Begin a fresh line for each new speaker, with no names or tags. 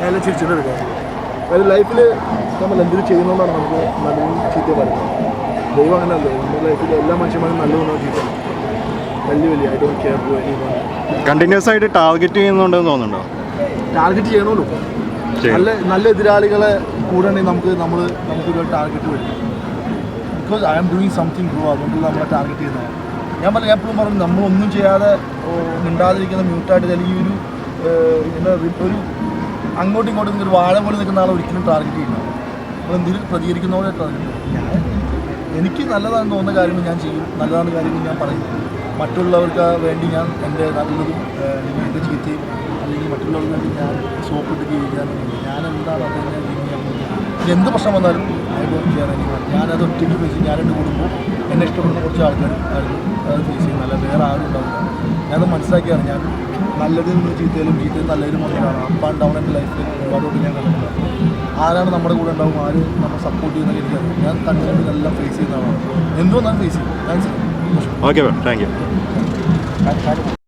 എല്ലാം ചിരിച്ചിട്ട് എടുക്കാം അതായത് ലൈഫിൽ നമ്മൾ എന്തിനു ചെയ്യുന്നതുകൊണ്ടാണ് നമുക്ക് നല്ലതും ചീത്ത പറയുന്നത്. ദൈവം അങ്ങനെയല്ലേ നമ്മുടെ ലൈഫിൽ എല്ലാ മനുഷ്യന്മാരും നല്ലതെന്നോ ചീത്ത വലിയ വലിയ I don't care any
continuous ആയിട്ട് ടാർഗറ്റ് ചെയ്യുന്നുണ്ടെന്ന് തോന്നുന്നുണ്ടോ?
ടാർഗറ്റ് ചെയ്യണമല്ലോ
ചെയ്യും.
നല്ല നല്ല എതിരാളികളെ കൂടെ നമുക്ക് നമ്മൾ നമുക്കൊരു ടാർഗറ്റ് വരും. Because I am doing something grow അതുകൊണ്ട് നമ്മളെ ടാർഗറ്റ് ചെയ്യുന്നത്. ഞാൻ പറഞ്ഞു ഞാൻ എപ്പോഴും പറഞ്ഞു നമ്മളൊന്നും ചെയ്യാതെ മിണ്ടാതിരിക്കുന്ന മ്യൂട്ടായിട്ട് അല്ലെങ്കിൽ ഒരു- ഒരു അങ്ങോട്ടും ഇങ്ങോട്ടും ഒരു വാഴ പോലെ നിൽക്കുന്ന ആളെ ഒരിക്കലും ടാർഗറ്റ് ചെയ്യില്ല. അപ്പോൾ എന്തെങ്കിലും പ്രതികരിക്കുന്നവരെ ടാർഗറ്റ് ഞാൻ എനിക്ക് നല്ലതാണെന്ന് തോന്നുന്ന കാര്യങ്ങൾ ഞാൻ ചെയ്യും. നല്ലതാണ് കാര്യങ്ങൾ ഞാൻ പറയും. മറ്റുള്ളവർക്ക് വേണ്ടി ഞാൻ എന്റെ നല്ലതും അല്ലെങ്കിൽ എന്റെ ചീത്തയും അല്ലെങ്കിൽ മറ്റുള്ളവർക്ക് വേണ്ടി ഞാൻ സോപ്പിട്ട് ജീവിക്കാൻ ഞാൻ എന്താണ് അത് ജീവിക്കാൻ എന്ത് പ്രശ്നം വന്നാലും ഐ ചെയ്യാൻ കെയർ എനി ഞാനത് ഒറ്റയ്ക്ക് ഫേസ് ചെയ്യും ഞാൻ എന്റെ കുടുംബം എന്നെ ഇഷ്ടപ്പെടുന്ന കുറച്ച് ആൾക്കാർ അത് ഫേസ് ചെയ്യുന്നത് അല്ല വേറെ ആരും ഉണ്ടാവില്ല. ഞാനത് മനസ്സിലാക്കിയാണ്. ഞാൻ നല്ലതിൽ നിന്ന് ചീത്തയിലും ചീത്തയിൽ നല്ലതിലും വന്നതാണ് അപ്പ് ആൻഡ് ഡൗൺ എന്റെ ലൈഫിൽ ഒരുപാടോട്ട് ഞാൻ കണ്ടിട്ടുണ്ട്. ആരാണ് നമ്മുടെ കൂടെ ഉണ്ടാവും ആര് നമ്മൾ സപ്പോർട്ട് ചെയ്യുന്ന എനിക്കറിയാം. ഞാൻ കണ്ടിട്ട് നല്ല ഫേസ് ചെയ്യുന്ന ആളാണ്. എന്തുകൊണ്ടാണ് ഫേസ് ചെയ്യും താങ്ക്സ്
ഓക്കെ താങ്ക് യു